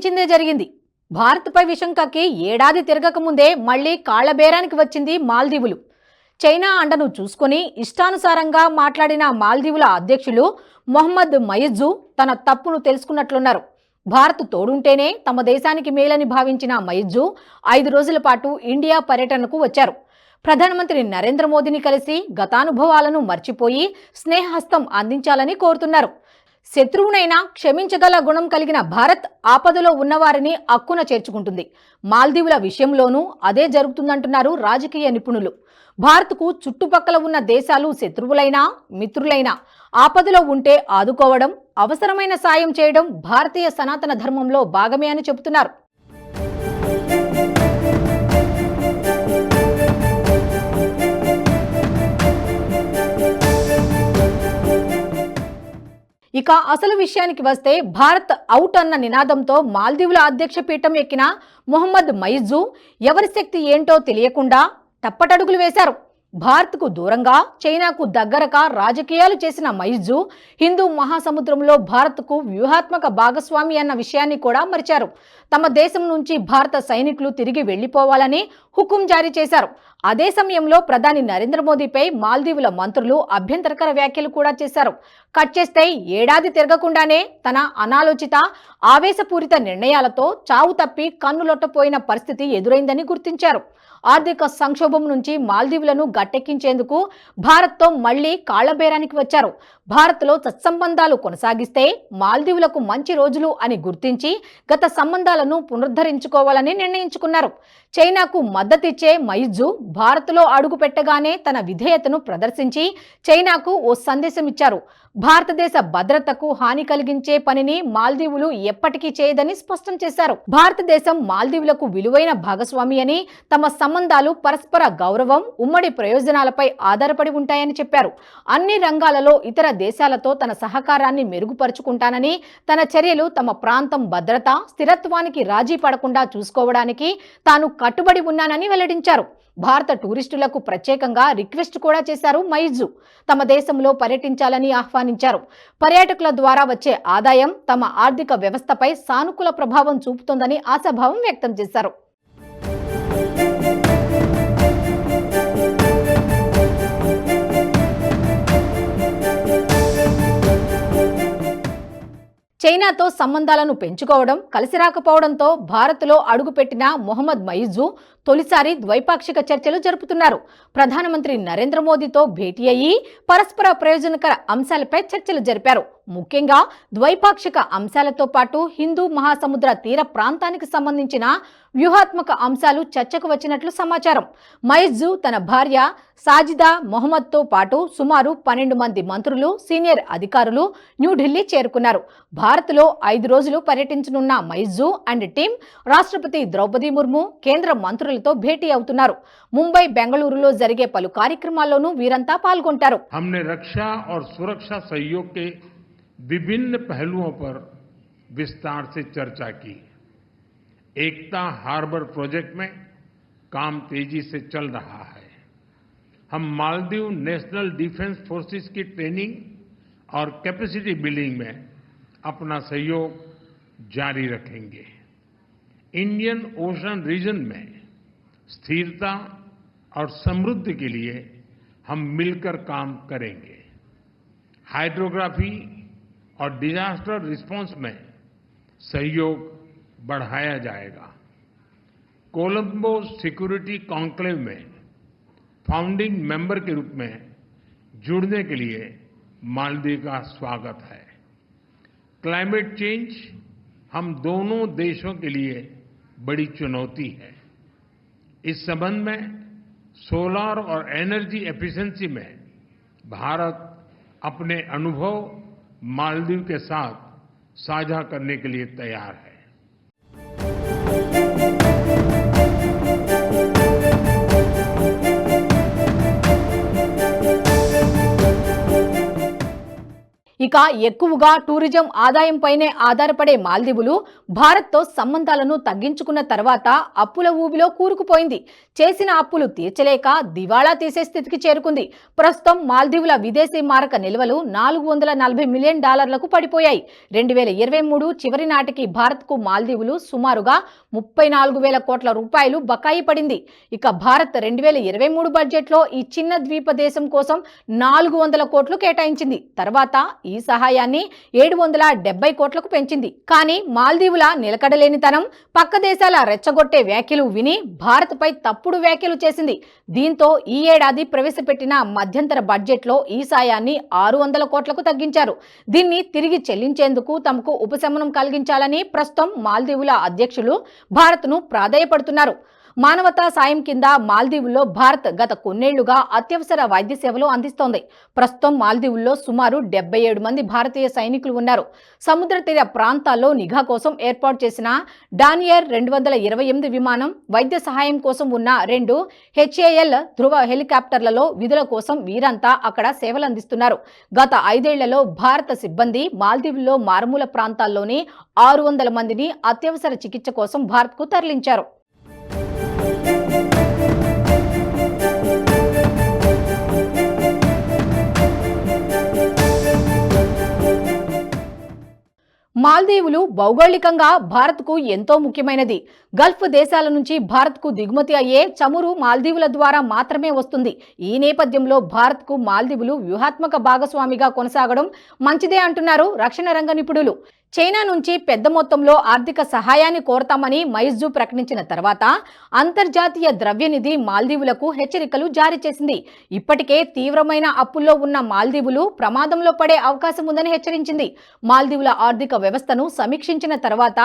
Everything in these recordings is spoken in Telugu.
ఊహించిందే జరిగింది. భారత్పై విషం కక్కి ఏడాది తిరగకముందే మళ్ళీ కాళ్ళబేరానికి వచ్చింది మాల్దీవులు. చైనా అండను చూసుకుని ఇష్టానుసారంగా మాట్లాడిన మాల్దీవుల అధ్యక్షులు మొహమ్మద్ మయిజు తన తప్పును తెలుసుకున్నట్లున్నారు. భారత్ తోడుంటేనే తమ దేశానికి మేలని భావించిన మయిజు ఐదు రోజుల పాటు ఇండియా పర్యటనకు వచ్చారు. ప్రధానమంత్రి నరేంద్ర మోదీని కలిసి గతానుభవాలను మర్చిపోయి స్నేహహస్తం అందించాలని కోరుతున్నారు. శత్రువునైనా క్షమించగల గుణం కలిగిన భారత్ ఆపదలో ఉన్నవారిని అక్కున చేర్చుకుంటుంది. మాల్దీవుల విషయంలోనూ అదే జరుగుతుందంటున్నారు రాజకీయ నిపుణులు. భారత్కు చుట్టుపక్కల ఉన్న దేశాలు శత్రువులైనా మిత్రులైనా ఆపదలో ఉంటే ఆదుకోవడం అవసరమైన సాయం చేయడం భారతీయ సనాతన ధర్మంలో భాగమే అని చెబుతున్నారు. ఇక అసలు విషయానికి వస్తే భారత్ అవుట్ అన్న నినాదంతో మాల్దీవుల అధ్యక్ష పీఠం ఎక్కిన మొహమ్మద్ మైజు ఎవరి శక్తి ఏంటో తెలియకుండా తప్పటడుగులు వేశారు. భారత్కు దూరంగా చైనాకు దగ్గరగా రాజకీయాలు చేసిన మైజు హిందూ మహాసముద్రంలో భారత్కు వ్యూహాత్మక భాగస్వామి అన్న విషయాన్ని కూడా మరిచారు. తమ దేశం నుంచి భారత సైనికులు తిరిగి వెళ్ళిపోవాలని హుకుం జారీ చేశారు. అదే సమయంలో ప్రధాని నరేంద్ర మోదీపై మాల్దీవుల మంత్రులు అభ్యంతరకర వ్యాఖ్యలు కూడా చేశారు. కట్ చేస్తే ఏడాది తిరగకుండానే తన అనాలోచిత ఆవేశపూరిత నిర్ణయాలతో చావు తప్పి కన్నులొట్టపోయిన పరిస్థితి ఎదురైందని గుర్తించారు. ఆర్థిక సంక్షోభం నుంచి మాల్దీవులను గట్టెక్కించేందుకు భారత్తో మళ్ళీ కాళ్ళబేరానికి వచ్చారు. భారత్లో సత్సంబంధాలు కొనసాగిస్తే మాల్దీవులకు మంచి రోజులు అని గుర్తించి గత సంబంధాలను పునరుద్ధరించుకోవాలని నిర్ణయించుకున్నారు. చైనాకు మద్దతిచ్చే మైజు భారత్లో అడుగుపెట్టగానే తన విధేయతను ప్రదర్శించి చైనాకు ఓ సందేశం ఇచ్చారు. భారతదేశ భద్రతకు హాని కలిగించే పనిని మాల్దీవులు ఎప్పటికీ చేయదని స్పష్టం చేశారు. భారతదేశం మాల్దీవులకు విలువైన భాగస్వామి అని తమ సంబంధాలు పరస్పర గౌరవం ఉమ్మడి ప్రయోజనాలపై ఆధారపడి ఉంటాయని చెప్పారు. అన్ని రంగాలలో ఇతర దేశాలతో తన సహకారాన్ని మెరుగుపరుచుకుంటానని తన చర్యలు తమ ప్రాంతం భద్రత స్థిరత్వానికి రాజీ పడకుండా చూసుకోవడానికి తాను కట్టుబడి ఉన్నానని వెల్లడించారు. భారత టూరిస్టులకు ప్రత్యేకంగా రిక్వెస్ట్ కూడా చేశారు మైజు. తమ దేశంలో పర్యటించాలని ఆహ్వానించారు. పర్యాటకుల ద్వారా వచ్చే ఆదాయం తమ ఆర్థిక వ్యవస్థపై సానుకూల ప్రభావం చూపుతోందని ఆశాభావం వ్యక్తం చేశారు. చైనాతో సంబంధాలను పెంచుకోవడం కలిసి రాకపోవడంతో భారత్లో అడుగుపెట్టిన మొహమ్మద్ మయిజు తొలిసారి ద్వైపాక్షిక చర్చలు జరుపుతున్నారు. ప్రధానమంత్రి నరేంద్ర మోదీతో భేటీ అయ్యి పరస్పర ప్రయోజనకర అంశాలపై చర్చలు జరిపారు. ముఖ్యంగా ద్వైపాక్షిక అంశాలతో పాటు హిందూ మహాసముద్ర తీర ప్రాంతానికి సంబంధించిన వ్యూహాత్మక అంశాలు చర్చకు వచ్చినట్లు సమాచారం. మైజు తన భార్య సాజిదా మొహమ్మద్తో పాటు సుమారు పన్నెండు మంది మంత్రులు సీనియర్ అధికారులు న్యూఢిల్లీ చేరుకున్నారు. భారత్లో ఐదు రోజులు పర్యటించనున్న మైజు అండ్ టీం రాష్ట్రపతి ద్రౌపది ముర్ము కేంద్ర మంత్రులు మంత్రులతో భేటీ అవుతున్నారు ముంబై బెంగళూరులో జరిగే పలు కార్యక్రమాల్లోనూ వీరంతా పాల్గొంటారు हमने रक्षा और सुरक्षा सहयोग के विभिन्न पहलुओं पर विस्तार से चर्चा की एकता हार्बर प्रोजेक्ट में काम तेजी से चल रहा है हम मालदीव नेशनल डिफेंस फोर्सेस की ट्रेनिंग और कैपेसिटी बिल्डिंग में अपना सहयोग जारी रखेंगे इंडियन ओशन रीजन में स्थिरता और समृद्धि के लिए हम मिलकर काम करेंगे। हाइड्रोग्राफी और डिजास्टर रिस्पांस में सहयोग बढ़ाया जाएगा। कोलंबो सिक्योरिटी कॉन्क्लेव में फाउंडिंग मेंबर के रूप में जुड़ने के लिए मालदीव का स्वागत है। क्लाइमेट चेंज हम दोनों देशों के लिए बड़ी चुनौती है। इस संबंध में सोलर और एनर्जी एफिशिएंसी में भारत अपने अनुभव मालदीव के साथ साझा करने के लिए तैयार है। ఇక ఎక్కువగా టూరిజం ఆదాయంపైనే ఆధారపడే మాల్దీవులు భారత్తో సంబంధాలను తగ్గించుకున్న తర్వాత అప్పుల ఊబిలో కూరుకుపోయింది. చేసిన అప్పులు తీర్చలేక దివాళా తీసే స్థితికి చేరుకుంది. ప్రస్తుతం మాల్దీవుల విదేశీ మారక నిల్వలు నాలుగు వందల నలభై మిలియన్ డాలర్లకు పడిపోయాయి. రెండు వేల ఇరవై మూడు చివరి నాటికి భారత్కు మాల్దీవులు సుమారుగా ముప్పై నాలుగు వేల కోట్ల రూపాయలు బకాయి పడింది. ఇక భారత్ రెండు వేల ఇరవై మూడు బడ్జెట్లో ఈ చిన్న ద్వీప దేశం కోసం నాలుగు వందల కోట్లు కేటాయించింది. తర్వాత ఈ సహాయాన్ని ఏడు వందల డెబ్బై కోట్లకు పెంచింది. కానీ మాల్దీవుల నిలకడలేనితనం పక్క దేశాల రెచ్చగొట్టే వ్యాఖ్యలు విని భారత్పై తప్పుడు వ్యాఖ్యలు చేసింది. దీంతో ఈ ఏడాది ప్రవేశపెట్టిన మధ్యంతర బడ్జెట్లో ఈ సాయాన్ని ఆరు వందల కోట్లకు తగ్గించారు. దీన్ని తిరిగి చెల్లించేందుకు తమకు ఉపశమనం కలిగించాలని ప్రస్తుతం మాల్దీవుల అధ్యక్షులు భారత్ను ప్రాధాయపడుతున్నారు. మానవతా సాయం కింద మాల్దీవుల్లో భారత్ గత కొన్నేళ్ళుగా అత్యవసర వైద్య సేవలు అందిస్తోంది. ప్రస్తుతం మాల్దీవుల్లో సుమారు డెబ్బై ఏడు మంది భారతీయ సైనికులు ఉన్నారు. సముద్ర తీర ప్రాంతాల్లో నిఘా కోసం ఏర్పాటు చేసిన డానియర్ రెండు వందల ఇరవై ఎనిమిది విమానం వైద్య సహాయం కోసం ఉన్న రెండు హెచ్ఏఎల్ ధృవ హెలికాప్టర్లలో విధుల కోసం వీరంతా అక్కడ సేవలు అందిస్తున్నారు. గత ఐదేళ్ళలో భారత సిబ్బంది మాల్దీవుల్లో మారుమూల ప్రాంతాల్లోని ఆరు వందల మందిని అత్యవసర చికిత్స కోసం భారత్కు తరలించారు. మాల్దీవులు భౌగోళికంగా భారత్కు ఎంతో ముఖ్యమైనది. గల్ఫ్ దేశాల నుంచి భారత్కు దిగుమతి అయ్యే చమురు మాల్దీవుల ద్వారా మాత్రమే వస్తుంది. ఈ నేపథ్యంలో భారత్కు మాల్దీవులు వ్యూహాత్మక భాగస్వామిగా కొనసాగడం మంచిదే అంటున్నారు రక్షణ రంగ నిపుణులు. చైనా నుంచి పెద్ద మొత్తంలో ఆర్థిక సహాయాన్ని కోరతామని మైజు ప్రకటించిన తర్వాత అంతర్జాతీయ ద్రవ్యనిధి మాల్దీవులకు హెచ్చరికలు జారీ చేసింది. ఇప్పటికే తీవ్రమైన అప్పుల్లో ఉన్న మాల్దీవులు ప్రమాదంలో పడే అవకాశం ఉందని హెచ్చరించింది. మాల్దీవుల ఆర్థిక వ్యవస్థను సమీక్షించిన తర్వాత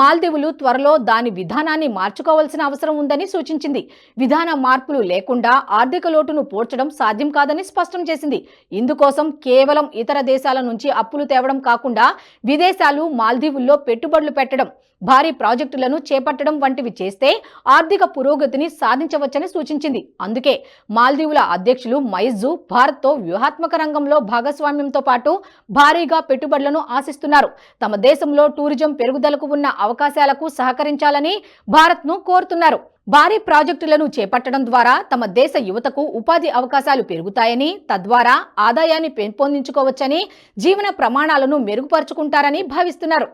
మాల్దీవులు త్వరలో దాని విధానాన్ని మార్చుకోవాల్సిన అవసరం ఉందని సూచించింది. విధాన మార్పులు లేకుండా ఆర్థిక లోటును పోడ్చడం సాధ్యం కాదని స్పష్టం చేసింది. ఇందుకోసం కేవలం ఇతర దేశాల నుంచి అప్పులు తేవడం కాకుండా విదేశ విదేశాలు మాల్దీవుల్లో పెట్టుబడులు పెట్టడం భారీ ప్రాజెక్టులను చేపట్టడం వంటివి చేస్తే ఆర్థిక పురోగతిని సాధించవచ్చని సూచించింది. అందుకే మాల్దీవుల అధ్యక్షులు మైజు భారత్తో వ్యూహాత్మక రంగంలో భాగస్వామ్యంతో పాటు భారీగా పెట్టుబడులను ఆశిస్తున్నారు. తమ దేశంలో టూరిజం పెరుగుదలకు ఉన్న అవకాశాలకు సహకరించాలని భారత్ను కోరుతున్నారు. భారీ ప్రాజెక్టులను చేపట్టడం ద్వారా తమ దేశ యువతకు ఉపాధి అవకాశాలు పెరుగుతాయని తద్వారా ఆదాయాన్ని పెంపొందించుకోవచ్చని జీవన ప్రమాణాలను మెరుగుపరుచుకుంటారని భావిస్తున్నారు.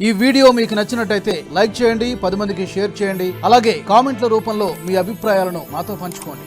ఈ వీడియో మీకు నచ్చినట్టయితే లైక్ చేయండి పది మందికి షేర్ చేయండి అలాగే కామెంట్ల రూపంలో మీ అభిప్రాయాలను మాతో పంచుకోండి.